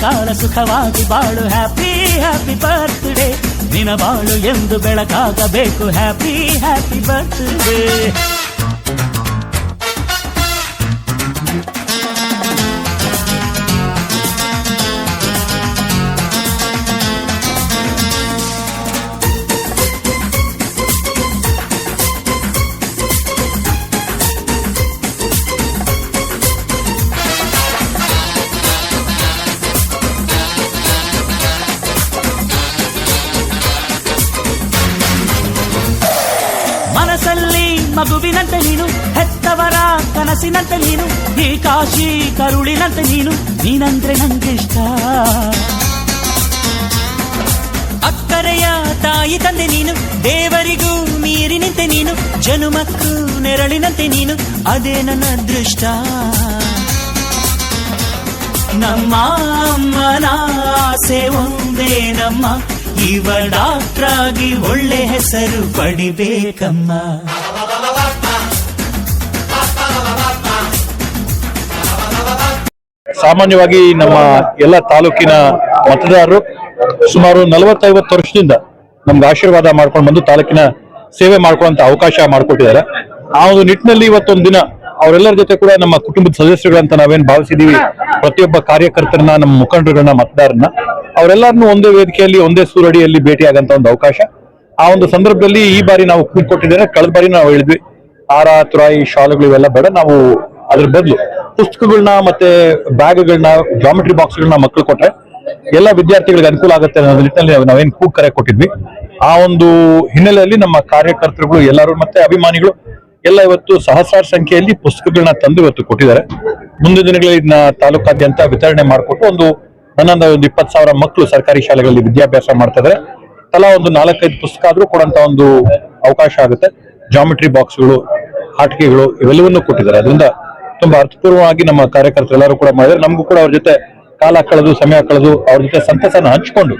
ಕಾಲ ಸುಖವಾಗಿ ಬಾಳು. ಹ್ಯಾಪಿ ಹ್ಯಾಪಿ ಬರ್ತ್ಡೇ ದಿನ ಬಾಳು ಎಂದು ಬೆಳಕಾಗಬೇಕು. ಹ್ಯಾಪಿ ಹ್ಯಾಪಿ ಬರ್ತ್ಡೇ ಮಗುವಿನಂತೆ ನೀನು ಹೆತ್ತವರ ಕನಸಿನಂತೆ ನೀನು ಈ ಕಾಶಿ ಕರುಳಿನಂತೆ ನೀನು ನೀನಂದ್ರೆ ನಂಗಿಷ್ಟ ಅಕ್ಕರೆಯ ತಾಯಿ ತಂದೆ ನೀನು ದೇವರಿಗೂ ಮೀರಿ ನಿಂತೆ ನೀನು ಜನುಮಕ್ಕೂ ನೆರಳಿನಂತೆ ನೀನು ಅದೇ ನನ್ನ ಅದೃಷ್ಟ ನಮ್ಮ ಅಮ್ಮನ ಆಸೆ ಒಂದೇ ನಮ್ಮ ಇವ ಡಾಕ್ಟ್ರಾಗಿ ಒಳ್ಳೆ ಹೆಸರು ಪಡಿಬೇಕಮ್ಮ ಸಾಮಾನ್ಯವಾಗಿ ನಮ್ಮ ಎಲ್ಲ ತಾಲೂಕಿನ ಮತದಾರರು ಸುಮಾರು ನಲವತ್ತೈವತ್ತು ವರ್ಷದಿಂದ ನಮ್ಗೆ ಆಶೀರ್ವಾದ ಮಾಡ್ಕೊಂಡು ಬಂದು ತಾಲೂಕಿನ ಸೇವೆ ಮಾಡ್ಕೊಳ್ಳುವಂತ ಅವಕಾಶ ಮಾಡಿಕೊಟ್ಟಿದ್ದಾರೆ. ಆ ಒಂದು ನಿಟ್ಟಿನಲ್ಲಿ ಇವತ್ತೊಂದು ದಿನ ಅವರೆಲ್ಲರ ಜೊತೆ ಕೂಡ ನಮ್ಮ ಕುಟುಂಬದ ಸದಸ್ಯರುಗಳಂತ ನಾವೇನ್ ಭಾವಿಸಿದೀವಿ, ಪ್ರತಿಯೊಬ್ಬ ಕಾರ್ಯಕರ್ತರನ್ನ, ನಮ್ಮ ಮುಖಂಡರುಗಳನ್ನ ಮತದಾರನ್ನ ಅವರೆಲ್ಲರನ್ನು ಒಂದೇ ವೇದಿಕೆಯಲ್ಲಿ, ಒಂದೇ ಸೂರಡಿಯಲ್ಲಿ ಭೇಟಿಯಾಗಂತ ಒಂದು ಅವಕಾಶ. ಆ ಒಂದು ಸಂದರ್ಭದಲ್ಲಿ ಈ ಬಾರಿ ನಾವು ಕೂತ್ಕೊಟ್ಟಿದ್ದೇನೆ ಕಳೆದ ಬಾರಿ ನಾವು ಹೇಳಿದ್ವಿ, ಆರ, ತುರಾಯಿ ಶಾಲುಗಳು ಇವೆಲ್ಲ ಬೇಡ, ನಾವು ಅದ್ರ ಬದಲು ಪುಸ್ತಕಗಳನ್ನ ಮತ್ತೆ ಬ್ಯಾಗ್ಗಳನ್ನ ಜಾಮೆಟ್ರಿ ಬಾಕ್ಸ್ಗಳನ್ನ ಮಕ್ಕಳು ಕೊಟ್ರೆ ಎಲ್ಲ ವಿದ್ಯಾರ್ಥಿಗಳಿಗೆ ಅನುಕೂಲ ಆಗುತ್ತೆ ಅನ್ನೋ ನಿಟ್ಟಿನಲ್ಲಿ ನಾವು- ನಾವೇನ್ ಕೂಗ್ ಕರೆ ಕೊಟ್ಟಿದ್ವಿ. ಆ ಒಂದು ಹಿನ್ನೆಲೆಯಲ್ಲಿ ನಮ್ಮ ಕಾರ್ಯಕರ್ತರುಗಳು ಎಲ್ಲರೂ ಮತ್ತೆ ಅಭಿಮಾನಿಗಳು ಎಲ್ಲ ಇವತ್ತು ಸಹಸ್ರಾರು ಸಂಖ್ಯೆಯಲ್ಲಿ ಪುಸ್ತಕಗಳನ್ನ ತಂದು ಇವತ್ತು ಕೊಟ್ಟಿದ್ದಾರೆ. ಮುಂದಿನ ದಿನಗಳಲ್ಲಿ ಇದನ್ನ ತಾಲೂಕಾದ್ಯಂತ ವಿತರಣೆ ಮಾಡಿಕೊಟ್ಟು ಒಂದು ಹನ್ನೊಂದು ಒಂದು ಇಪ್ಪತ್ತು ಸಾವಿರ ಮಕ್ಕಳು ಸರ್ಕಾರಿ ಶಾಲೆಗಳಲ್ಲಿ ವಿದ್ಯಾಭ್ಯಾಸ ಮಾಡ್ತಾ ಇದ್ದಾರೆ. ತಲಾ ಒಂದು ನಾಲ್ಕೈದು ಪುಸ್ತಕ ಆದರೂ ಕೊಡುವಂತ ಒಂದು ಅವಕಾಶ ಆಗುತ್ತೆ. ಜಾಮೆಟ್ರಿ ಬಾಕ್ಸ್ಗಳು ಆಟಿಕೆಗಳು ಇವೆಲ್ಲವನ್ನೂ ಕೊಟ್ಟಿದ್ದಾರೆ. ಅದರಿಂದ ತುಂಬಾ ಅರ್ಥಪೂರ್ವವಾಗಿ ನಮ್ಮ ಕಾರ್ಯಕರ್ತರು ಎಲ್ಲರೂ ಕೂಡ ಮಾಡಿದ್ರು. ನಮಗೂ ಕೂಡ ಅವ್ರ ಜೊತೆ ಕಾಲ ಕಳೆದು ಸಮಯ ಕಳೆದು ಅವ್ರ ಜೊತೆ ಸಂತಸನ ಹಂಚಿಕೊಂಡು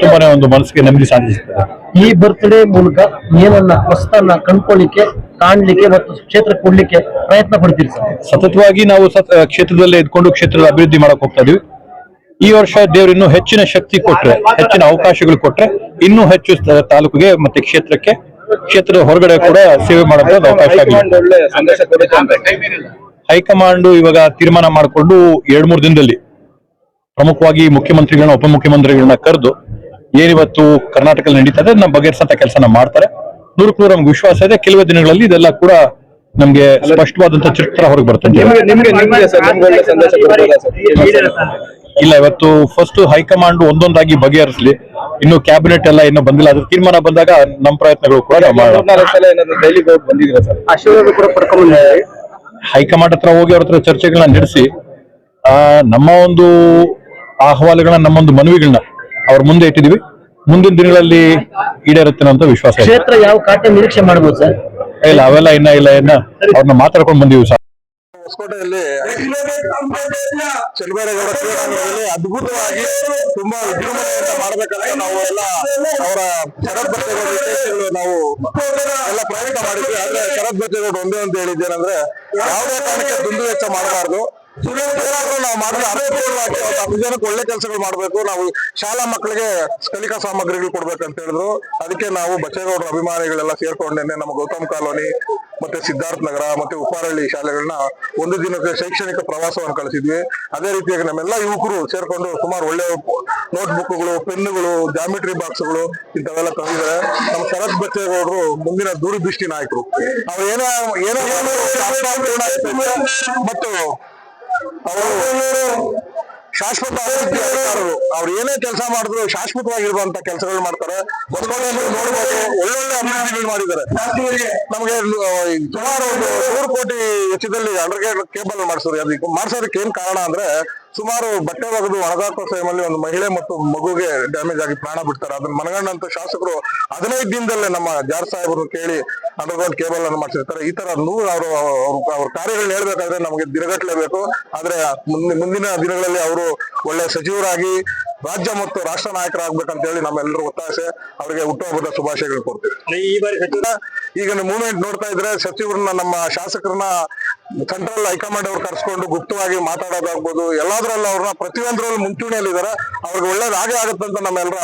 ತುಂಬಾನೇ ಒಂದು ಮನಸ್ಸಿಗೆ ನೆಮ್ಮದಿ ಸಾಧಿಸುತ್ತದೆ. ಈ ಬರ್ತ್ಡೇ ಮೂಲಕ ಏನನ್ನ ಹೊಸತನ್ನ ಕಂಡ್ಕೊಳ್ಳಿಕ್ಕೆ ಕಾಣ್ಲಿಕ್ಕೆ ಮತ್ತು ಕ್ಷೇತ್ರ ಕೊಡ್ಲಿಕ್ಕೆ ಪ್ರಯತ್ನ ಪಡ್ತೀರಿ ಸರ್? ಸತತವಾಗಿ ನಾವು ಸತ್ ಕ್ಷೇತ್ರದಲ್ಲೇ ಇದ್ಕೊಂಡು ಕ್ಷೇತ್ರದ ಅಭಿವೃದ್ಧಿ ಮಾಡಕ್ ಹೋಗ್ತಾ ಇದೀವಿ. ಈ ವರ್ಷ ದೇವರು ಇನ್ನೂ ಹೆಚ್ಚಿನ ಶಕ್ತಿ ಕೊಟ್ರೆ ಹೆಚ್ಚಿನ ಅವಕಾಶಗಳು ಕೊಟ್ರೆ ಇನ್ನೂ ಹೆಚ್ಚು ತಾಲೂಕಿಗೆ ಮತ್ತೆ ಕ್ಷೇತ್ರಕ್ಕೆ ಕ್ಷೇತ್ರದ ಹೊರಗಡೆ ಕೂಡ ಸೇವೆ ಮಾಡಬಹುದು ಅವಕಾಶ ಆಗಿದೆ. ಹೈಕಮಾಂಡ್ ಇವಾಗ ತೀರ್ಮಾನ ಮಾಡಿಕೊಂಡು ಎರಡ್ ಮೂರು ದಿನದಲ್ಲಿ ಪ್ರಮುಖವಾಗಿ ಮುಖ್ಯಮಂತ್ರಿಗಳನ್ನ ಉಪಮುಖ್ಯಮಂತ್ರಿಗಳನ್ನ ಕರೆದು ಏನಿವತ್ತು ಕರ್ನಾಟಕದಲ್ಲಿ ನಡೀತಾ ಇದೆ ನಮ್ಮ ಬಗೆಹರಿಸಂತ ಕೆಲಸನ ಮಾಡ್ತಾರೆ. ನೂರಕ್ಕೆ ನೂರು ನಮ್ಗೆ ವಿಶ್ವಾಸ ಇದೆ. ಕೆಲವೇ ದಿನಗಳಲ್ಲಿ ಇದೆಲ್ಲ ಕೂಡ ನಮ್ಗೆ ಸ್ಪಷ್ಟವಾದಂತ ಚಿತ್ರ ಹೊರಗೆ ಬರ್ತದೆ ಇಲ್ಲ ಇವತ್ತು ಫಸ್ಟ್ ಹೈಕಮಾಂಡ್ ಒಂದೊಂದಾಗಿ ಬಗೆಹರಿಸಲಿ. ಇನ್ನು ಕ್ಯಾಬಿನೆಟ್ ಎಲ್ಲ ಇನ್ನು ಬಂದಿಲ್ಲ. ಅದ್ರ ತೀರ್ಮಾನ ಬಂದಾಗ ನಮ್ಮ ಪ್ರಯತ್ನಗಳು ಕೂಡ ನಾವು ಮಾಡೋಣ. ಹೈಕಮಾಂಡ್ ಹತ್ರ ಹೋಗಿ ಅವ್ರ ಹತ್ರ ಚರ್ಚೆಗಳನ್ನ ನಡೆಸಿ ಆ ನಮ್ಮ ಒಂದು ಅಹವಾಲುಗಳನ್ನ ನಮ್ಮೊಂದು ಮನವಿಗಳನ್ನ ಅವ್ರ ಮುಂದೆ ಇಟ್ಟಿದೀವಿ. ಮುಂದಿನ ದಿನಗಳಲ್ಲಿ ಈಡೇರುತ್ತೆ ಅಂತ ವಿಶ್ವಾಸ ಕ್ಷೇತ್ರ ಯಾವ ಕಾಟ ನಿರೀಕ್ಷೆ ಮಾಡಬಹುದು ಸರ್? ಇಲ್ಲ ಅವೆಲ್ಲ ಇನ್ನ ಇಲ್ಲ ಇನ್ನ ಅವ್ರನ್ನ ಮಾತಾಡ್ಕೊಂಡು ಬಂದಿವಿ ಸರ್. ಹೊಸಕೋಟೆಯಲ್ಲಿ ಚೆಲುಬೇರೇಗೌಡ ಕ್ರೀಡಾಂಗಣದಲ್ಲಿ ಅದ್ಭುತವಾಗಿ ತುಂಬಾ ವಿಜೃಂಭಣೆಯಿಂದ ಮಾಡಬೇಕಂತ ನಾವು ಎಲ್ಲ ಅವರ ಶರತ್ ಬಚ್ಚೇಗೌಡ ವಿಶೇಷಗಳು ನಾವು ಎಲ್ಲ ಪ್ರಯತ್ನ ಮಾಡಿದ್ವಿ. ಆದ್ರೆ ಶರತ್ ಬಚ್ಚೇಗೌಡ ಒಂದೇ ಅಂತ ಹೇಳಿದ್ದೇನೆಂದ್ರೆ ಯಾವುದೇ ಕಾರಣಕ್ಕೆ ದುಂದು ವೆಚ್ಚ ಮಾಡಬಾರ್ದು. ನಾವು ಮಾಡಿದ್ರೆ ಜನಕ್ಕೆ ಒಳ್ಳೆ ಕೆಲಸಗಳು ಮಾಡಬೇಕು. ನಾವು ಶಾಲಾ ಮಕ್ಕಳಿಗೆ ಕಲಿಕಾ ಸಾಮಗ್ರಿಗಳು ಕೊಡ್ಬೇಕಂತ ಹೇಳಿದ್ರು. ಅದಕ್ಕೆ ನಾವು ಬಚ್ಚೇಗೌಡರ ಅಭಿಮಾನಿಗಳೆಲ್ಲ ಸೇರ್ಕೊಂಡೇನೆ ನಮ್ಮ ಗೌತಮ್ ಕಾಲೋನಿ ಮತ್ತೆ ಸಿದ್ಧಾರ್ಥ ನಗರ, ಮತ್ತೆ ಉಪ್ಪಾರಳ್ಳಿ ಶಾಲೆಗಳನ್ನ ಒಂದು ದಿನಕ್ಕೆ ಶೈಕ್ಷಣಿಕ ಪ್ರವಾಸವನ್ನು ಕಳಿಸಿದ್ವಿ. ಅದೇ ರೀತಿಯಾಗಿ ನಮ್ಮೆಲ್ಲ ಯುವಕರು ಸೇರ್ಕೊಂಡು ಸುಮಾರು ಒಳ್ಳೆ ನೋಟ್ಬುಕ್ಗಳು ಪೆನ್ನುಗಳು ಜಾಮಿಟ್ರಿ ಬಾಕ್ಸ್ಗಳು ಇಂಥವೆಲ್ಲ ತಂದಿದ್ದಾರೆ. ನಮ್ಮ ಶರತ್ ಬಚ್ಚೇಗೌಡರು ಮುಂದಿನ ದೂರದೃಷ್ಟಿ ನಾಯಕರು. ಅವ್ರು ಏನೋ ಏನೋ ಮತ್ತು ಅವರು ಶಾಶ್ವತ ಅವ್ರು ಏನೇ ಕೆಲಸ ಮಾಡಿದ್ರು ಶಾಶ್ವತವಾಗಿರುವಂತ ಕೆಲಸಗಳು ಮಾಡ್ತಾರೆ. ಹೊಸಕೋಟೆಯಲ್ಲಿ ನೋಡ್ಬೋದು, ಒಳ್ಳೊಳ್ಳೆ ಅಭಿವೃದ್ಧಿಗಳು ಮಾಡಿದ್ದಾರೆ. ನಮಗೆ ಸುಮಾರು ಒಂದು ನೂರು ಕೋಟಿ ವೆಚ್ಚದಲ್ಲಿ ಅಂಡರ್ಗ್ರೌಂಡ್ ಕೇಬಲ್ ಮಾಡಿಸೋದು ಅದಕ್ಕೆ ಮಾಡಿಸೋದಕ್ಕೆ ಏನ್ ಕಾರಣ ಅಂದ್ರೆ, ಸುಮಾರು ಬಟ್ಟೆ ಒಗೆದು ಒಣಗಾಕೋ ಟೈಮಲ್ಲಿ ಒಂದು ಮಹಿಳೆ ಮತ್ತು ಮಗುಗೆ ಡ್ಯಾಮೇಜ್ ಆಗಿ ಪ್ರಾಣ ಬಿಡ್ತಾರೆ. ಅದನ್ನ ಮನಗಂಡಂತ ಶಾಸಕರು ಹದಿನೈದು ದಿನದಲ್ಲೇ ನಮ್ಮ ಜಾರ್ ಸಾಹೇಬರು ಕೇಳಿ ಅಂಡರ್ಗ್ರೌಂಡ್ ಕೇಬಲ್ ಅನ್ನು ಮಾಡಿಸಿರ್ತಾರೆ. ಈ ತರ ನೂರು ಅವರು, ಅವ್ರ ಕಾರ್ಯಗಳನ್ನ ಹೇಳ್ಬೇಕಾದ್ರೆ ನಮಗೆ ದಿನಗಟ್ಟಲೆ ಬೇಕು. ಆದ್ರೆ ಮುಂದಿನ ದಿನಗಳಲ್ಲಿ ಅವರು ಒಳ್ಳೆ ಸಚಿವರಾಗಿ ರಾಜ್ಯ ಮತ್ತು ರಾಷ್ಟ್ರ ನಾಯಕರಾಗ್ಬೇಕಂತ ಹೇಳಿ ನಮ್ಮೆಲ್ಲರೂ ಒತ್ತಾಸೆ ಅವರಿಗೆ ಹುಟ್ಟುಹಬ್ಬದ ಶುಭಾಶಯಗಳು ಕೊಡ್ತೀವಿ ಈ ಬಾರಿ ಈಗ ಮೂವ್ಮೆಂಟ್ ನೋಡ್ತಾ ಇದ್ರೆ ಸಚಿವರನ್ನ ನಮ್ಮ ಶಾಸಕರನ್ನ ಸೆಂಟ್ರಲ್ ಹೈಕಮಾಂಡ್ ಅವ್ರು ಕರ್ಸ್ಕೊಂಡು ಗುಪ್ತವಾಗಿ ಮಾತಾಡೋದಾಗ್ಬೋದು ಎಲ್ಲಾದ್ರಲ್ಲಿ ಅವ್ರನ್ನ ಪ್ರತಿಯೊಂದ್ರಲ್ಲಿ ಮುಂಚೂಣಿಯಲ್ಲಿ ಇದಾರೆ ಅವ್ರಿಗೆ ಒಳ್ಳೇದು ಹಾಗೆ ಆಗುತ್ತೆ ಅಂತ ನಮ್ಮೆಲ್ಲರ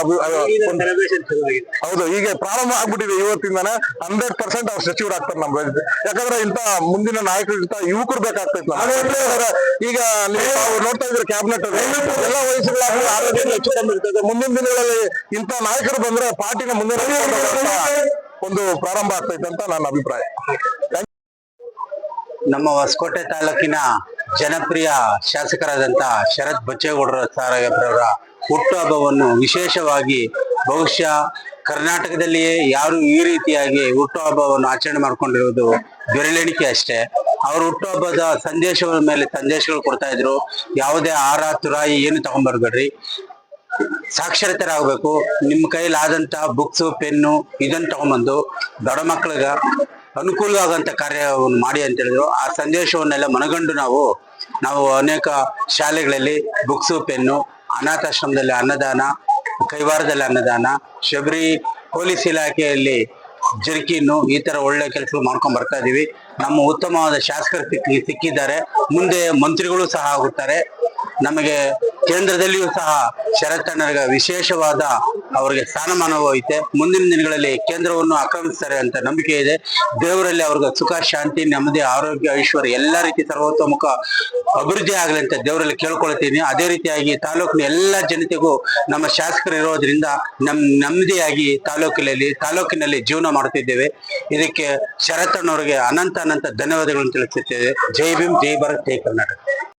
ಹೌದು ಹೀಗೆ ಪ್ರಾರಂಭ ಆಗ್ಬಿಟ್ಟಿದೆ ಇವತ್ತಿಂದಾನೆ. ಹಂಡ್ರೆಡ್ ಪರ್ಸೆಂಟ್ ಅವ್ರು ಸಚಿವರಾಗ್ತಾರೆ ನಮ್ಮ ಯಾಕಂದ್ರೆ ಇಂತ ಮುಂದಿನ ನಾಯಕರು ಇಂತ ಯುವಕರು ಬೇಕಾಗ್ತೈತೆ. ಈಗ ನೀವು ನೋಡ್ತಾ ಇದ್ರೆ ಕ್ಯಾಬಿನೆಟ್ ಎಲ್ಲ ವಯಸ್ಸುಗಳಾಗಿ ಆರೋಗ್ಯ ಹೆಚ್ಚು ಕಮ್ಮಿ ಇರ್ತದೆ ಮುಂದಿನ ದಿನಗಳಲ್ಲಿ ಇಂತ ನಾಯಕರು ಬಂದ್ರೆ ಪಾರ್ಟಿನ ಮುಂದಿನ ಒಂದು ಪ್ರಾರಂಭ ಆಗ್ತೈತೆ ಅಂತ ನನ್ನ ಅಭಿಪ್ರಾಯ. ನಮ್ಮ ಹೊಸಕೋಟೆ ತಾಲೂಕಿನ ಜನಪ್ರಿಯ ಶಾಸಕರಾದಂತ ಶರತ್ ಬಚ್ಚೇಗೌಡರ ಸಾರಗರವರ ಹುಟ್ಟುಹಬ್ಬವನ್ನು ವಿಶೇಷವಾಗಿ ಬಹುಶಃ ಕರ್ನಾಟಕದಲ್ಲಿಯೇ ಯಾರು ಈ ರೀತಿಯಾಗಿ ಹುಟ್ಟುಹಬ್ಬವನ್ನು ಆಚರಣೆ ಮಾಡ್ಕೊಂಡಿರುವುದು ಬೆರಳೆಣಿಕೆ ಅಷ್ಟೇ. ಅವ್ರ ಹುಟ್ಟುಹಬ್ಬದ ಸಂದೇಶಗಳ ಮೇಲೆ ಸಂದೇಶಗಳು ಕೊಡ್ತಾ ಇದ್ರು. ಯಾವುದೇ ಆರ ತುರಾಯಿ ಏನು ತಗೊಂಡ್ಬರ್ಬೇಡ್ರಿ ಸಾಕ್ಷರತರಾಗಬೇಕು. ನಿಮ್ಮ ಕೈಲಾದಂತ ಬುಕ್ಸು ಪೆನ್ನು ಇದನ್ನು ತಗೊಂಬಂದು ದೊಡ್ಡ ಮಕ್ಕಳಿಗ ಅನುಕೂಲ ಕಾರ್ಯವನ್ನು ಮಾಡಿ ಅಂತ ಹೇಳಿದ್ರು. ಆ ಸಂದೇಶವನ್ನೆಲ್ಲ ಮನಗಂಡು ನಾವು ನಾವು ಅನೇಕ ಶಾಲೆಗಳಲ್ಲಿ ಬುಕ್ಸ್ ಪೆನ್ನು ಅನಾಥಾಶ್ರಮದಲ್ಲಿ ಅನ್ನದಾನ, ಕೈವಾರದಲ್ಲಿ ಅನ್ನದಾನ, ಶಬರಿ ಪೊಲೀಸ್ ಇಲಾಖೆಯಲ್ಲಿ ಜರ್ಕಿನ್ನು ಈ ತರ ಒಳ್ಳೆ ಕೆಲಸ ಮಾಡ್ಕೊಂಡ್ ಬರ್ತಾ ಇದೀವಿ. ನಮ್ಮ ಉತ್ತಮವಾದ ಶಾಸಕರು ಸಿಕ್ಕಿ ಸಿಕ್ಕಿದ್ದಾರೆ. ಮುಂದೆ ಮಂತ್ರಿಗಳು ಸಹ ಆಗುತ್ತಾರೆ. ನಮಗೆ ಕೇಂದ್ರದಲ್ಲಿಯೂ ಸಹ ಶರತ್ತಣ್ಣರಿಗೆ ವಿಶೇಷವಾದ ಅವರಿಗೆ ಸ್ಥಾನಮಾನವೂ ಐತೆ. ಮುಂದಿನ ದಿನಗಳಲ್ಲಿ ಕೇಂದ್ರವನ್ನು ಆಕ್ರಮಿಸ್ತಾರೆ ಅಂತ ನಂಬಿಕೆ ಇದೆ. ದೇವರಲ್ಲಿ ಅವ್ರಿಗೆ ಸುಖ, ಶಾಂತಿ, ನೆಮ್ಮದಿ, ಆರೋಗ್ಯ, ಐಶ್ವರ್ಯ ಎಲ್ಲ ರೀತಿ ಸರ್ವತೋಮುಖ ಅಭಿವೃದ್ಧಿ ಆಗಲಿ ಅಂತ ದೇವರಲ್ಲಿ ಕೇಳ್ಕೊಳ್ತೀನಿ. ಅದೇ ರೀತಿಯಾಗಿ ತಾಲೂಕಿನ ಎಲ್ಲ ಜನತೆಗೂ ನಮ್ಮ ಶಾಸಕರು ಇರೋದ್ರಿಂದ ನಮ್ ನೆಮ್ಮದಿಯಾಗಿ ತಾಲೂಕಿನಲ್ಲಿ ತಾಲೂಕಿನಲ್ಲಿ ಜೀವನ ಮಾಡುತ್ತಿದ್ದೇವೆ. ಇದಕ್ಕೆ ಶರತ್ತಣ್ಣವರಿಗೆ ಅನಂತ ಅನಂತ ಧನ್ಯವಾದಗಳನ್ನು ತಿಳಿಸುತ್ತೇವೆ. ಜೈ ಭೀಮ್, ಜೈ ಭಾರತ್, ಜೈ ಕರ್ನಾಟಕ.